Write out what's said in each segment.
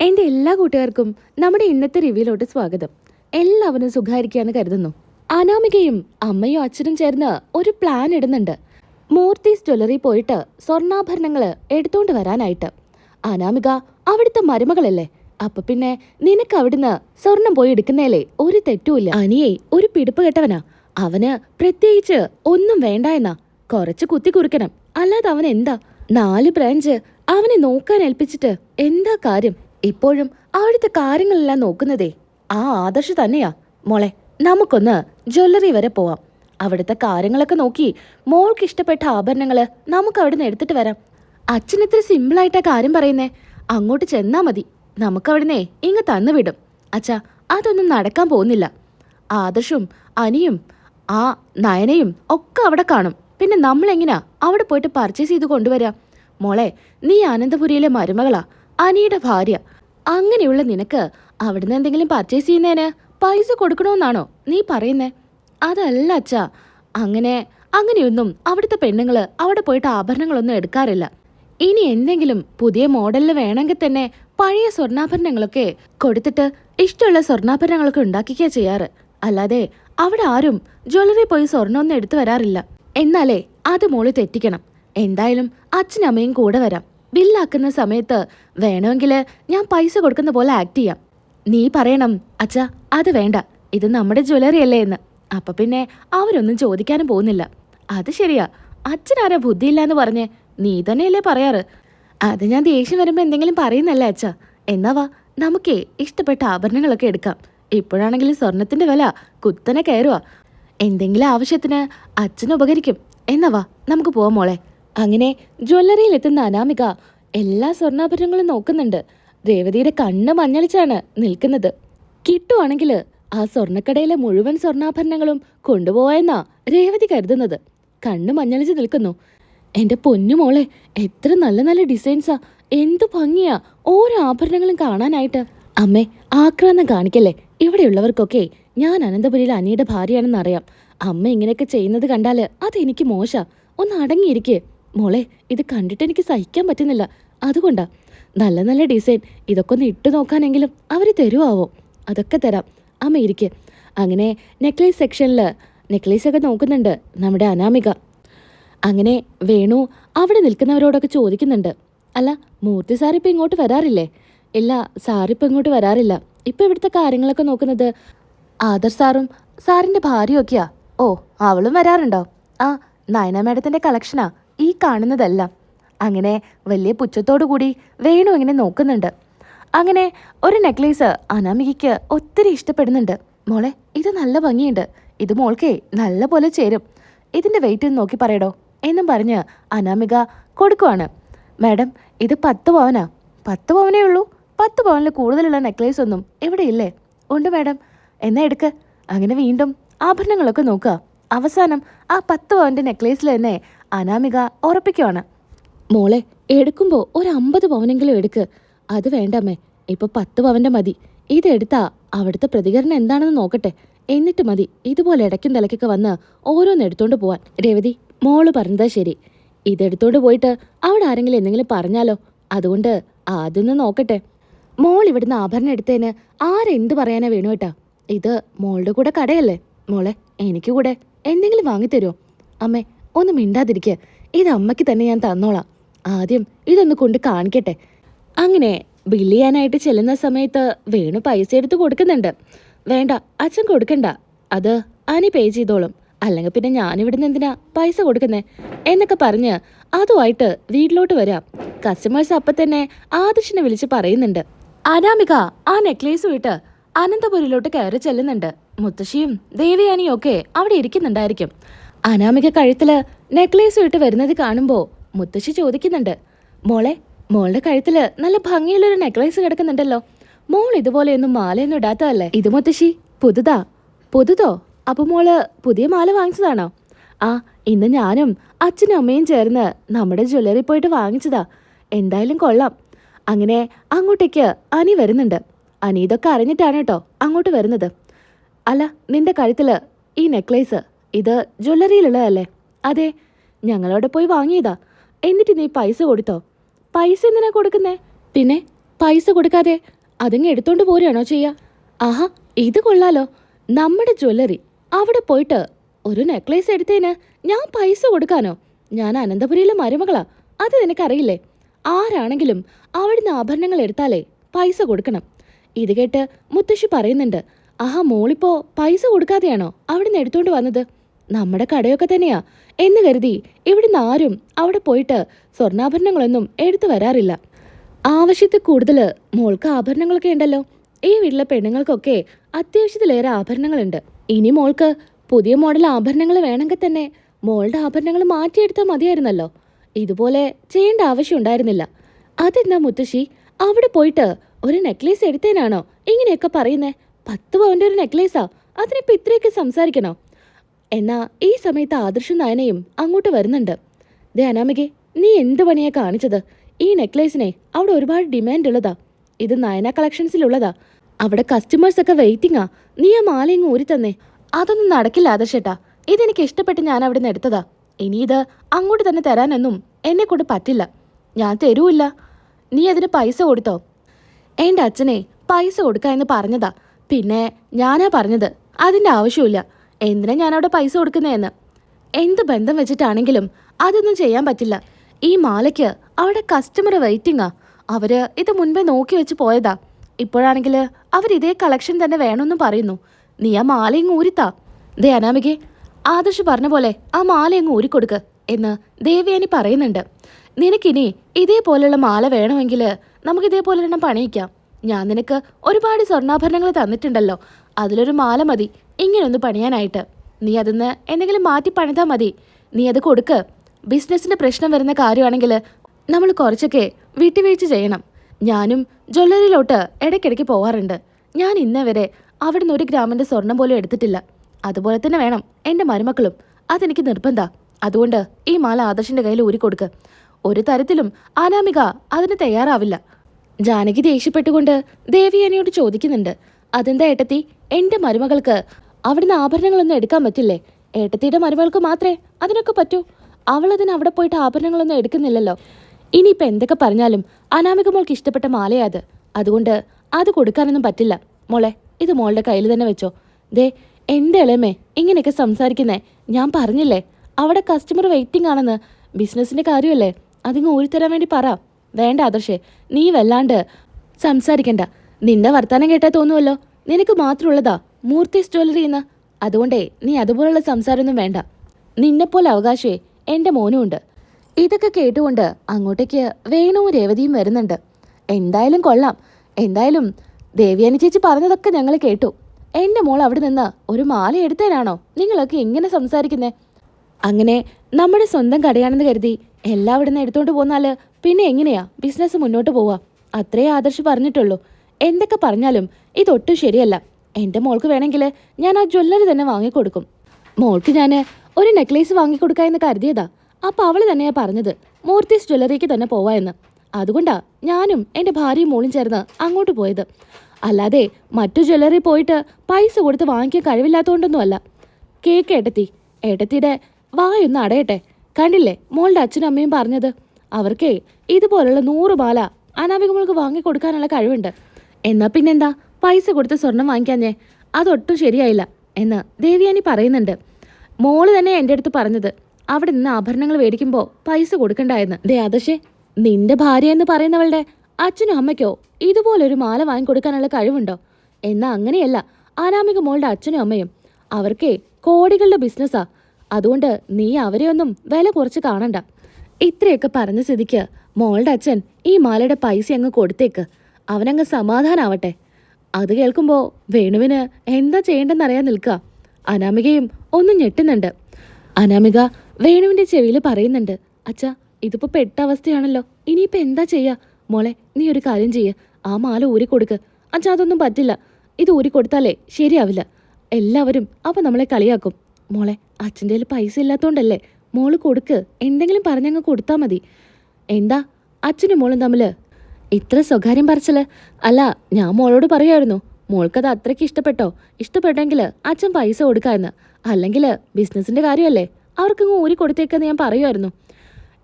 എന്റെ എല്ലാ കൂട്ടുകാർക്കും നമ്മുടെ ഇന്നത്തെ റിവ്യൂലോട്ട് സ്വാഗതം. എല്ലാവരും സുഖമായിരിക്കാന്ന് കരുതുന്നു. അനാമികയും അമ്മയും അച്ഛനും ചേർന്ന് ഒരു പ്ലാൻ ഇടുന്നുണ്ട്. മൂർത്തീസ് ജ്വല്ലറി പോയിട്ട് സ്വർണാഭരണങ്ങൾ എടുത്തോണ്ട് വരാനായിട്ട്. അനാമിക അവിടുത്തെ മരുമകളല്ലേ? അപ്പൊ പിന്നെ നിനക്ക് അവിടുന്ന് സ്വർണം പോയി എടുക്കുന്നേലേ ഒരു തെറ്റുമില്ല. അനിയെ ഒരു പിടിപ്പ് കെട്ടവനാ. അവന് പ്രത്യേകിച്ച് ഒന്നും വേണ്ട എന്നാ. കുറച്ച് കുത്തി കുറുക്കണം. അല്ലാതെ അവൻ എന്താ നാല് ബ്രാഞ്ച് അവനെ നോക്കാൻ ഏൽപ്പിച്ചിട്ട് എന്താ കാര്യം? ഇപ്പോഴും അവിടുത്തെ കാര്യങ്ങളെല്ലാം നോക്കുന്നതേ ആ ആദർശ് തന്നെയാ. മോളെ നമുക്കൊന്ന് ജ്വല്ലറി വരെ പോവാം. അവിടുത്തെ കാര്യങ്ങളൊക്കെ നോക്കി മോൾക്ക് ഇഷ്ടപ്പെട്ട ആഭരണങ്ങൾ നമുക്ക് അവിടെ നിന്ന് എടുത്തിട്ട് വരാം. അച്ഛൻ ഇത്ര സിമ്പിളായിട്ടാ കാര്യം പറയുന്നേ. അങ്ങോട്ട് ചെന്നാ മതി. നമുക്ക് അവിടുന്നേ ഇങ്ങ് തന്നു വിടും. അച്ഛാ അതൊന്നും നടക്കാൻ പോകുന്നില്ല. ആദർശും അനിയും ആ നയനയും ഒക്കെ അവിടെ കാണും. പിന്നെ നമ്മൾ എങ്ങനെയാ അവിടെ പോയിട്ട് പർച്ചേസ് ചെയ്ത് കൊണ്ടുവരാം? മോളെ നീ അനന്തപുരിയിലെ മരുമകളാ. അനിയുടെ ഭാര്യ. അങ്ങനെയുള്ള നിനക്ക് അവിടുന്ന് എന്തെങ്കിലും പർച്ചേസ് ചെയ്യുന്നതിന് പൈസ കൊടുക്കണമെന്നാണോ നീ പറയുന്നേ? അതല്ല അച്ഛാ. അങ്ങനെ അങ്ങനെയൊന്നും അവിടുത്തെ പെണ്ണുങ്ങൾ അവിടെ പോയിട്ട് ആഭരണങ്ങളൊന്നും എടുക്കാറില്ല. ഇനി എന്തെങ്കിലും പുതിയ മോഡലിൽ വേണമെങ്കിൽ തന്നെ പഴയ സ്വർണാഭരണങ്ങളൊക്കെ കൊടുത്തിട്ട് ഇഷ്ടമുള്ള സ്വർണാഭരണങ്ങളൊക്കെ ഉണ്ടാക്കിക്കുക ചെയ്യാറ്. അല്ലാതെ അവിടെ ആരും ജ്വല്ലറി പോയി സ്വർണമൊന്നും എടുത്തു വരാറില്ല. എന്നാലേ അത് മോൾ തെറ്റിക്കണം. എന്തായാലും അച്ഛനമ്മയും കൂടെ വരാം. ബില്ലാക്കുന്ന സമയത്ത് വേണമെങ്കിൽ ഞാൻ പൈസ കൊടുക്കുന്ന പോലെ ആക്ട് ചെയ്യാം. നീ പറയണം അച്ഛാ അത് വേണ്ട. ഇത് നമ്മുടെ ജ്വല്ലറി അല്ലേ എന്ന്. അപ്പൊ പിന്നെ അവരൊന്നും ചോദിക്കാനും പോകുന്നില്ല. അത് ശരിയാ. അച്ഛനാരാ ബുദ്ധിയില്ല എന്ന് പറഞ്ഞ് നീ തന്നെയല്ലേ പറയാറ്? അത് ഞാൻ ദേഷ്യം വരുമ്പോൾ എന്തെങ്കിലും പറയുന്നല്ലേ അച്ഛാ. എന്നാവാ നമുക്ക് ഇഷ്ടപ്പെട്ട ആഭരണങ്ങളൊക്കെ എടുക്കാം. ഇപ്പോഴാണെങ്കിൽ സ്വർണത്തിന്റെ വില കുത്തനെ കയറുക എന്തെങ്കിലും ആവശ്യത്തിന് അച്ഛന് ഉപകരിക്കും. എന്നാവാ നമുക്ക് പോവാം മോളെ. അങ്ങനെ ജ്വല്ലറിയിൽ എത്തുന്ന അനാമിക എല്ലാ സ്വർണാഭരണങ്ങളും നോക്കുന്നുണ്ട്. രേവതിയുടെ കണ്ണ് മഞ്ഞളിച്ചാണ് നിൽക്കുന്നത്. കിട്ടുവാണെങ്കിൽ ആ സ്വർണക്കടയിലെ മുഴുവൻ സ്വർണാഭരണങ്ങളും കൊണ്ടുപോയെന്നാ രേവതി കരുതുന്നത്. കണ്ണ് മഞ്ഞളിച്ച് നിൽക്കുന്നു. എന്റെ പൊന്നുമോളെ എത്ര നല്ല നല്ല ഡിസൈൻസാ. എന്തു ഭംഗിയാ. ഓരോ ആഭരണങ്ങളും കാണാനായിട്ട്. അമ്മേ ആക്രാന്തം കാണിക്കല്ലേ. ഇവിടെയുള്ളവർക്കൊക്കെ ഞാൻ അനന്തപുരിയിലെ അനിയുടെ ഭാര്യയാണെന്നറിയാം. അമ്മ ഇങ്ങനെയൊക്കെ ചെയ്യുന്നത് കണ്ടാൽ അതെനിക്ക് മോശ. ഒന്ന് അടങ്ങിയിരിക്കേ. മോളെ ഇത് കണ്ടിട്ട് എനിക്ക് സഹിക്കാൻ പറ്റുന്നില്ല. അതുകൊണ്ടാ നല്ല നല്ല ഡിസൈൻ ഇതൊക്കെ ഒന്ന് ഇട്ടു നോക്കാനെങ്കിലും അവർ തരുവാവോ? അതൊക്കെ തരാം. അമ്മ ഇരിക്കെ അങ്ങനെ നെക്ലേസ് സെക്ഷനിൽ നെക്ലേസ് ഒക്കെ നോക്കുന്നുണ്ട് നമ്മുടെ അനാമിക. അങ്ങനെ വേണു അവിടെ നിൽക്കുന്നവരോടൊക്കെ ചോദിക്കുന്നുണ്ട്. അല്ല മൂർത്തി ഇപ്പം ഇങ്ങോട്ട് വരാറില്ലേ? ഇല്ല സാറിപ്പോൾ ഇങ്ങോട്ട് വരാറില്ല. ഇപ്പം ഇവിടുത്തെ കാര്യങ്ങളൊക്കെ നോക്കുന്നത് ആദർ സാറും സാറിന്റെ ഭാര്യയൊക്കെയാ. ഓ അവളും വരാറുണ്ടോ? ആ നയന മാഡത്തിന്റെ കളക്ഷനാ ഈ കാണുന്നതല്ല. അങ്ങനെ വലിയ പുച്ഛത്തോടു കൂടി വേണു ഇങ്ങനെ നോക്കുന്നുണ്ട്. അങ്ങനെ ഒരു നെക്ലേസ് അനാമികയ്ക്ക് ഒത്തിരി ഇഷ്ടപ്പെടുന്നുണ്ട്. മോളെ ഇത് നല്ല ഭംഗിയുണ്ട്. ഇത് മോൾക്കേ നല്ല പോലെ ചേരും. ഇതിന്റെ വെയിറ്റ് നോക്കി പറയടോ? എന്നും പറഞ്ഞ് അനാമിക കൊടുക്കുവാണ്. മാഡം ഇത് പത്ത് പവനാ. പത്ത് പവനേ ഉള്ളൂ. പത്ത് പവനിൽ കൂടുതലുള്ള നെക്ലേസ് ഒന്നും ഇവിടെ ഇല്ലേ? ഉണ്ട് മാഡം. എന്നാ എടുക്ക്. അങ്ങനെ വീണ്ടും ആഭരണങ്ങളൊക്കെ നോക്കുക. അവസാനം ആ പത്ത് പവന്റെ നെക്ലേസിൽ തന്നെ അനാമിക ഉറപ്പിക്കുവാണ്. മോളെ എടുക്കുമ്പോൾ ഒരു അമ്പത് പവനെങ്കിലും എടുക്ക്. അത് വേണ്ടമ്മേ ഇപ്പൊ പത്ത് പവന്റെ മതി. ഇതെടുത്താ അവിടുത്തെ പ്രതികരണം എന്താണെന്ന് നോക്കട്ടെ. എന്നിട്ട് മതി ഇതുപോലെ ഇടയ്ക്കും തലയ്ക്കൊക്കെ വന്ന് ഓരോന്ന് എടുത്തോണ്ട് പോവാൻ. രേവതി മോൾ പറഞ്ഞതാ ശരി. ഇതെടുത്തോണ്ട് പോയിട്ട് അവിടെ ആരെങ്കിലും എന്തെങ്കിലും പറഞ്ഞാലോ? അതുകൊണ്ട് നിന്ന് നോക്കട്ടെ. മോൾ ഇവിടുന്ന് ആഭരണം എടുത്തതിന് ആരെന്ത് പറയാനാ വേണു കേട്ടാ ഇത് മോളുടെ കൂടെ കടയല്ലേ? മോളെ എനിക്ക് കൂടെ എന്തെങ്കിലും വാങ്ങിത്തരുമോ അമ്മേ ഒന്ന് മിണ്ടാതിരിക്കുക ഇത് അമ്മയ്ക്ക് തന്നെ ഞാൻ തന്നോളാം. ആദ്യം ഇതൊന്ന് കൊണ്ട് കാണിക്കട്ടെ. അങ്ങനെ ബില്ല് ചെയ്യാനായിട്ട് ചെല്ലുന്ന സമയത്ത് വേണു പൈസ എടുത്ത് കൊടുക്കുന്നുണ്ട്. വേണ്ട അച്ഛൻ കൊടുക്കണ്ട. അത് അനി പേ ചെയ്തോളും. അല്ലെങ്കിൽ പിന്നെ ഞാനിവിടുന്ന് എന്തിനാ പൈസ കൊടുക്കുന്നേ? എന്നൊക്കെ പറഞ്ഞ് അതുമായിട്ട് വീട്ടിലോട്ട് വരാം. കസ്റ്റമേഴ്സ് അപ്പം തന്നെ ആദർശിനെ വിളിച്ച് പറയുന്നുണ്ട്. അനാമിക ആ നെക്ലേസ് വിട്ട് അനന്തപുരിലോട്ട് കയറി ചെല്ലുന്നുണ്ട്. മുത്തശ്ശിയും ദേവയാനിയും ഒക്കെ അവിടെ ഇരിക്കുന്നുണ്ടായിരിക്കും. അനാമിക കഴുത്തിൽ നെക്ലേസ് ഇട്ട് വരുന്നത് കാണുമ്പോ മുത്തശ്ശി ചോദിക്കുന്നുണ്ട് മോളെ മോളുടെ കഴുത്തിൽ നല്ല ഭംഗിയുള്ളൊരു നെക്ലേസ് കിടക്കുന്നുണ്ടല്ലോ. മോൾ ഇതുപോലെയൊന്നും മാലയൊന്നും ഇടാത്തതല്ലേ? ഇത് മുത്തശ്ശി പുതുതാ. പുതുതോ? അപ്പൊ മോൾ പുതിയ മാല വാങ്ങിച്ചതാണോ? ആ ഇന്ന് ഞാനും അച്ഛനും അമ്മയും ചേർന്ന് നമ്മുടെ ജ്വല്ലറി പോയിട്ട് വാങ്ങിച്ചതാ. എന്തായാലും കൊള്ളാം. അങ്ങനെ അങ്ങോട്ടേക്ക് അനി വരുന്നുണ്ട്. അനി ഇതൊക്കെ അറിഞ്ഞിട്ടാണ് കേട്ടോ അങ്ങോട്ട് വരുന്നത്. അല്ല നിന്റെ കഴുത്തിൽ ഈ നെക്ലേസ് ഇത് ജ്വല്ലറിയിലുള്ളതല്ലേ? അതെ ഞങ്ങളവിടെ പോയി വാങ്ങിയതാ. എന്നിട്ട് നീ പൈസ കൊടുത്തോ? പൈസ എന്തിനാ കൊടുക്കുന്നേ? പിന്നെ പൈസ കൊടുക്കാതെ അതിങ്ങ് എടുത്തോണ്ട് പോരുകയാണോ ചെയ്യാ? ആഹാ ഇത് കൊള്ളാലോ. നമ്മുടെ ജ്വല്ലറി അവിടെ പോയിട്ട് ഒരു നെക്ലേസ് എടുത്തേന് ഞാൻ പൈസ കൊടുക്കാനോ? ഞാൻ അനന്തപുരിയിലെ മരുമകളാ. അത് നിനക്കറിയില്ലേ? ആരാണെങ്കിലും അവിടുന്ന് ആഭരണങ്ങൾ എടുത്താലേ പൈസ കൊടുക്കണം. ഇത് കേട്ട് മുത്തശ്ശി പറയുന്നുണ്ട് ആഹാ മോളിപ്പോ പൈസ കൊടുക്കാതെയാണോ അവിടുന്ന് എടുത്തോണ്ട് വന്നത്? നമ്മുടെ കടയൊക്കെ തന്നെയാ. എന്ന് കരുതി ഇവിടുന്ന് ആരും അവിടെ പോയിട്ട് സ്വർണാഭരണങ്ങളൊന്നും എടുത്തു വരാറില്ല. ആവശ്യത്തിൽ കൂടുതൽ മോൾക്ക് ആഭരണങ്ങളൊക്കെ ഉണ്ടല്ലോ. ഈ വീട്ടിലെ പെണ്ണുങ്ങൾക്കൊക്കെ അത്യാവശ്യത്തിലേറെ ആഭരണങ്ങളുണ്ട്. ഇനി മോൾക്ക് പുതിയ മോഡൽ ആഭരണങ്ങൾ വേണമെങ്കിൽ തന്നെ മോളുടെ ആഭരണങ്ങൾ മാറ്റിയെടുത്താൽ മതിയായിരുന്നല്ലോ. ഇതുപോലെ ചെയ്യേണ്ട ആവശ്യം ഉണ്ടായിരുന്നില്ല. അതെന്താ മുത്തശ്ശി? അവിടെ പോയിട്ട് ഒരു നെക്ലേസ് എടുത്തേനാണോ? ഇങ്ങനെയൊക്കെ പറയുന്നേ. പത്ത് പവന്റെ ഒരു നെക്ലേസാ. അതിനിപ്പോ ഇത്രയൊക്കെ സംസാരിക്കണോ? എന്നാ ഈ സമയത്ത് ആദർശും നയനയും അങ്ങോട്ട് വരുന്നുണ്ട്. ദേ നീ എന്ത് പണിയാ കാണിച്ചത്? ഈ നെക്ലേസിനെ അവിടെ ഒരുപാട് ഡിമാൻഡ് ഉള്ളതാ. ഇത് നയന കളക്ഷൻസിലുള്ളതാ അവിടെ കസ്റ്റമേഴ്സ് ഒക്കെ വെയിറ്റിംഗാ നീ ആ മാലയങ്ങ് ഊരി തന്നെ. അതൊന്നും നടക്കില്ല ആദർശേട്ടാ. ഇതെനിക്ക് ഇഷ്ടപ്പെട്ട് ഞാൻ അവിടെ നിന്ന് എടുത്തതാ. ഇനി ഇത് അങ്ങോട്ട് തന്നെ തരാനൊന്നും എന്നെ കൊണ്ട് പറ്റില്ല. ഞാൻ തരൂല്ല. നീ അതിന് പൈസ കൊടുത്തോ? എന്റെ അച്ഛനെ പൈസ കൊടുക്ക എന്ന് പറഞ്ഞതാ. പിന്നെ ഞാനാ പറഞ്ഞത്. അതിന്റെ ആവശ്യമില്ല എന്തിനാ ഞാനവിടെ പൈസ കൊടുക്കുന്നതെന്ന് എന്ത് ബന്ധം വെച്ചിട്ടാണെങ്കിലും അതൊന്നും ചെയ്യാൻ പറ്റില്ല. ഈ മാലയ്ക്ക് അവിടെ കസ്റ്റമർ വെയിറ്റിംഗാ അവർ ഇത് മുൻപേ നോക്കി വെച്ച് പോയതാ. ഇപ്പോഴാണെങ്കിൽ അവർ ഇതേ കളക്ഷൻ തന്നെ വേണമെന്നും പറയുന്നു. നീ ആ മാലയും ഊരിത്താ. ദേ അനാമികെ ആദർശ് പറഞ്ഞ പോലെ ആ മാലയങ്ങ് ഊരിക്കൊടുക്ക് എന്ന് ദേവയാനി പറയുന്നുണ്ട്. നിനക്കിനി ഇതേപോലെയുള്ള മാല വേണമെങ്കിൽ നമുക്ക് ഇതേപോലെ തന്നെ പണിയിക്കാം. ഞാൻ നിനക്ക് ഒരുപാട് സ്വർണാഭരണങ്ങൾ തന്നിട്ടുണ്ടല്ലോ. അതിലൊരു മാല മതി. ഇങ്ങനൊന്ന് പണിയാനായിട്ട്. നീ അതിന്ന് എന്തെങ്കിലും മാറ്റി പണിതാൽ മതി. നീ അത് കൊടുക്ക്. ബിസിനസ്സിന്റെ പ്രശ്നം വരുന്ന കാര്യമാണെങ്കിൽ നമ്മൾ കുറച്ചൊക്കെ വിട്ടുവീഴ്ച ചെയ്യണം. ഞാനും ജ്വല്ലറിയിലോട്ട് ഇടയ്ക്കിടയ്ക്ക് പോവാറുണ്ട്. ഞാൻ ഇന്നേ വരെ അവിടുന്ന് ഒരു ഗ്രാമിന്റെ സ്വർണം പോലും എടുത്തിട്ടില്ല. അതുപോലെ തന്നെ വേണം എന്റെ മരുമക്കളും. അതെനിക്ക് നിർബന്ധ. അതുകൊണ്ട് ഈ മാല ആദർശിന്റെ കയ്യിൽ ഊരിക്കൊടുക്ക് ഒരു തരത്തിലും അനാമിക അതിന് തയ്യാറാവില്ല. ജാനകി ദേഷ്യപ്പെട്ടുകൊണ്ട് ദേവിയാനിയോട് ചോദിക്കുന്നുണ്ട്. അതെന്താ ഏട്ടത്തി? എന്റെ മരുമകൾക്ക് അവിടുന്ന് ആഭരണങ്ങളൊന്നും എടുക്കാൻ പറ്റില്ലേ? ഏട്ടത്തിയുടെ മരുമകൾക്ക് മാത്രമേ അതിനൊക്കെ പറ്റൂ. അവൾ അതിന് അവിടെ പോയിട്ട് ആഭരണങ്ങളൊന്നും എടുക്കുന്നില്ലല്ലോ. ഇനിയിപ്പോൾ എന്തൊക്കെ പറഞ്ഞാലും അനാമിക മോൾക്ക് ഇഷ്ടപ്പെട്ട മാലയാത് അതുകൊണ്ട് അത് കൊടുക്കാനൊന്നും പറ്റില്ല. മോളെ ഇത് മോളുടെ കയ്യിൽ തന്നെ വെച്ചോ. ദേ എന്റെ ഇളയമേ ഇങ്ങനെയൊക്കെ സംസാരിക്കുന്നേ. ഞാൻ പറഞ്ഞില്ലേ? അവിടെ കസ്റ്റമർ വെയിറ്റിംഗ് ആണെന്ന്. ബിസിനസിന്റെ കാര്യമല്ലേ? അതിങ്ങ് ഊരിത്തരാൻ വേണ്ടി പറ. വേണ്ട ആദർശേ നീ വല്ലാണ്ട് സംസാരിക്കണ്ട. നിന്റെ വർത്താനം കേട്ടാ തോന്നുമല്ലോ നിനക്ക് മാത്രമുള്ളതാ. മൂർത്തീസ് ജ്വല്ലറി എന്ന്. അതുകൊണ്ടേ നീ അതുപോലുള്ള സംസാരമൊന്നും വേണ്ട. നിന്നെപ്പോലെ അവകാശേ എന്റെ മോനും ഉണ്ട്. ഇതൊക്കെ കേട്ടുകൊണ്ട് അങ്ങോട്ടേക്ക് വേണുവും രേവതിയും വരുന്നുണ്ട്. എന്തായാലും കൊള്ളാം. എന്തായാലും ദേവിയാനി ചേച്ചി പറഞ്ഞതൊക്കെ ഞങ്ങൾ കേട്ടു. എന്റെ മോൾ അവിടെ നിന്ന് ഒരു മാല എടുത്തേനാണോ നിങ്ങളൊക്കെ എങ്ങനെ സംസാരിക്കുന്നേ? അങ്ങനെ നമ്മുടെ സ്വന്തം കടയാണെന്ന് കരുതി എല്ലാം എല്ലാവിടുന്ന് എടുത്തോണ്ട് പോന്നാൽ പിന്നെ എങ്ങനെയാ ബിസിനസ് മുന്നോട്ട് പോവാ? അത്രേ ആദർശ് പറഞ്ഞിട്ടുള്ളൂ. എന്തൊക്കെ പറഞ്ഞാലും ഇതൊട്ടും ശരിയല്ല. എന്റെ മോൾക്ക് വേണമെങ്കിൽ ഞാൻ ആ ജ്വല്ലറി തന്നെ വാങ്ങിക്കൊടുക്കും. മോൾക്ക് ഞാൻ ഒരു നെക്ലേസ് വാങ്ങിക്കൊടുക്കാ എന്ന് കരുതിയതാ. അപ്പൊ അവൾ തന്നെയാ പറഞ്ഞത് മൂർത്തീസ് ജ്വല്ലറിക്ക് തന്നെ പോവാ എന്ന്. അതുകൊണ്ടാ ഞാനും എന്റെ ഭാര്യയും മോളും ചേർന്ന് അങ്ങോട്ട് പോയത്. അല്ലാതെ മറ്റു ജ്വല്ലറി പോയിട്ട് പൈസ കൊടുത്ത് വാങ്ങിക്കാൻ കഴിവില്ലാത്തതുകൊണ്ടൊന്നുമല്ല കേക്ക് ഏട്ടത്തി ഏട്ടത്തിയുടെ വായൊന്ന് അടയട്ടെ. കണ്ടില്ലേ മോളുടെ അച്ഛനും അമ്മയും പറഞ്ഞത്? അവർക്കേ ഇതുപോലുള്ള നൂറ് മാല അനാമിക മോൾക്ക് വാങ്ങിക്കൊടുക്കാനുള്ള കഴിവുണ്ട്. എന്നാ പിന്നെന്താ? പൈസ കൊടുത്ത് സ്വർണം വാങ്ങിക്കാഞ്ഞേ അതൊട്ടും ശരിയായില്ല എന്ന് ദേവിയാനി പറയുന്നുണ്ട്. മോൾ തന്നെ എന്റെ അടുത്ത് പറഞ്ഞത് അവിടെ നിന്ന് ആഭരണങ്ങൾ മേടിക്കുമ്പോൾ പൈസ കൊടുക്കണ്ടായെന്ന്. ദേ ആദർശേ നിന്റെ ഭാര്യ എന്ന് പറയുന്നവളുടെ അച്ഛനും അമ്മയ്ക്കോ ഇതുപോലൊരു മാല വാങ്ങിക്കൊടുക്കാനുള്ള കഴിവുണ്ടോ? എന്നാ അങ്ങനെയല്ല അനാമിക മോളുടെ അച്ഛനും അമ്മയും. അവർക്കേ കോടികളുടെ ബിസിനസ്സാ. അതുകൊണ്ട് നീ അവരെയൊന്നും വില കുറച്ച് കാണണ്ട. ഇത്രയൊക്കെ പറഞ്ഞ സ്ഥിതിക്ക് മോളുടെ അച്ഛൻ ഈ മാലയുടെ പൈസ അങ്ങ് കൊടുത്തേക്ക്. അവനങ്ങ് സമാധാനാവട്ടെ. അത് കേൾക്കുമ്പോൾ വേണുവിന് എന്താ ചെയ്യേണ്ടെന്നറിയാൻ നിൽക്കുക അനാമികയും ഒന്ന് ഞെട്ടുന്നുണ്ട്. അനാമിക വേണുവിന്റെ ചെവിയിൽ പറയുന്നുണ്ട് അച്ഛാ ഇതിപ്പോ പെട്ട അവസ്ഥയാണല്ലോ. ഇനിയിപ്പോൾ എന്താ ചെയ്യുക മോളെ നീ ഒരു കാര്യം ചെയ്യ. ആ മാല ഊരി കൊടുക്ക്. അച്ഛാ അതൊന്നും പറ്റില്ല. ഇത് ഊരി കൊടുത്താലേ ശരിയാവില്ല. എല്ലാവരും അപ്പോൾ നമ്മളെ കളിയാക്കും. മോളെ അച്ഛന്റെ കയ്യിൽ പൈസ ഇല്ലാത്തതുകൊണ്ടല്ലേ മോൾ കൊടുക്ക്. എന്തെങ്കിലും പറഞ്ഞങ്ങ് കൊടുത്താ മതി. എന്താ? അച്ഛനും മോളും തമ്മിൽ ഇത്ര സ്വകാര്യം പറച്ചൽ. അല്ല ഞാൻ മോളോട് പറയായിരുന്നു. മോൾക്കത് അത്രയ്ക്ക് ഇഷ്ടപ്പെട്ടോ? ഇഷ്ടപ്പെട്ടെങ്കിൽ അച്ഛൻ പൈസ കൊടുക്കാമെന്ന് അല്ലെങ്കിൽ ബിസിനസിന്റെ കാര്യമല്ലേ? അവർക്കങ്ങ് ഊരി കൊടുത്തേക്കെന്ന് ഞാൻ പറയുമായിരുന്നു.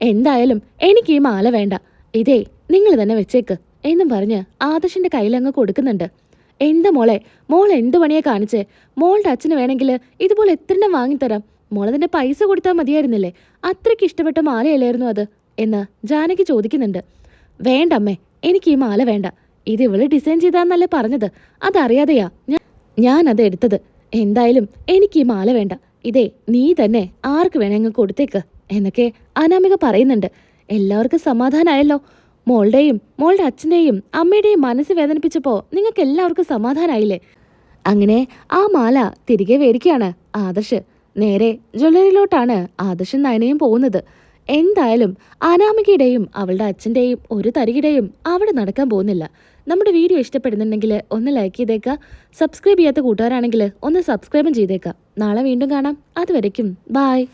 എന്തായാലും എനിക്ക് ഈ മാല വേണ്ട. ഇതേ നിങ്ങൾ തന്നെ വെച്ചേക്ക് എന്നും പറഞ്ഞ് ആദർശിന്റെ കയ്യിലങ്ങ് കൊടുക്കുന്നുണ്ട്. എന്താ മോളെ മോൾ എന്ത് പണിയെ കാണിച്ചേ? മോളുടെ അച്ഛന് വേണമെങ്കിൽ ഇതുപോലെ എത്രണ്ണം വാങ്ങിത്തരാം? മോളതിന്റെ പൈസ കൊടുത്താൽ മതിയായിരുന്നില്ലേ? അത്രയ്ക്ക് ഇഷ്ടപ്പെട്ട മാലയല്ലായിരുന്നു അത് എന്ന് ജാനകി ചോദിക്കുന്നുണ്ട്. വേണ്ട അമ്മേ എനിക്ക് ഈ മാല വേണ്ട. ഇത് ഇവൾ ഡിസൈൻ ചെയ്താന്നല്ലേ പറഞ്ഞത്. അതറിയാതെയാ ഞാൻ അത് എടുത്തത്. എന്തായാലും എനിക്ക് ഈ മാല വേണ്ട. ഇതേ നീ തന്നെ ആർക്ക് വേണമെങ്കിൽ കൊടുത്തേക്ക്. എന്നൊക്കെ അനാമിക പറയുന്നുണ്ട്. എല്ലാവർക്കും സമാധാനമായല്ലോ മോളുടെയും മോളുടെ അച്ഛന്റെയും അമ്മയുടെയും മനസ്സ് വേദനിപ്പിച്ചപ്പോൾ നിങ്ങൾക്ക് എല്ലാവർക്കും സമാധാനമായില്ലേ അങ്ങനെ ആ മാല തിരികെ വേടിക്കുകയാണ് ആദർശ്. നേരെ ജ്വല്ലറിയിലോട്ടാണ് ആദർശും നയനയും പോകുന്നത്. എന്തായാലും അനാമികയുടെയും അവളുടെ അച്ഛന്റെയും ഒരു തരികിടെയും അവിടെ നടക്കാൻ പോകുന്നില്ല. നമ്മുടെ വീഡിയോ ഇഷ്ടപ്പെടുന്നുണ്ടെങ്കിൽ ഒന്ന് ലൈക്ക് ചെയ്തേക്കുക സബ്സ്ക്രൈബ് ചെയ്യാത്ത കൂട്ടുകാരാണെങ്കിൽ ഒന്ന് സബ്സ്ക്രൈബും ചെയ്തേക്കാം. നാളെ വീണ്ടും കാണാം. അതുവരയ്ക്കും ബായ്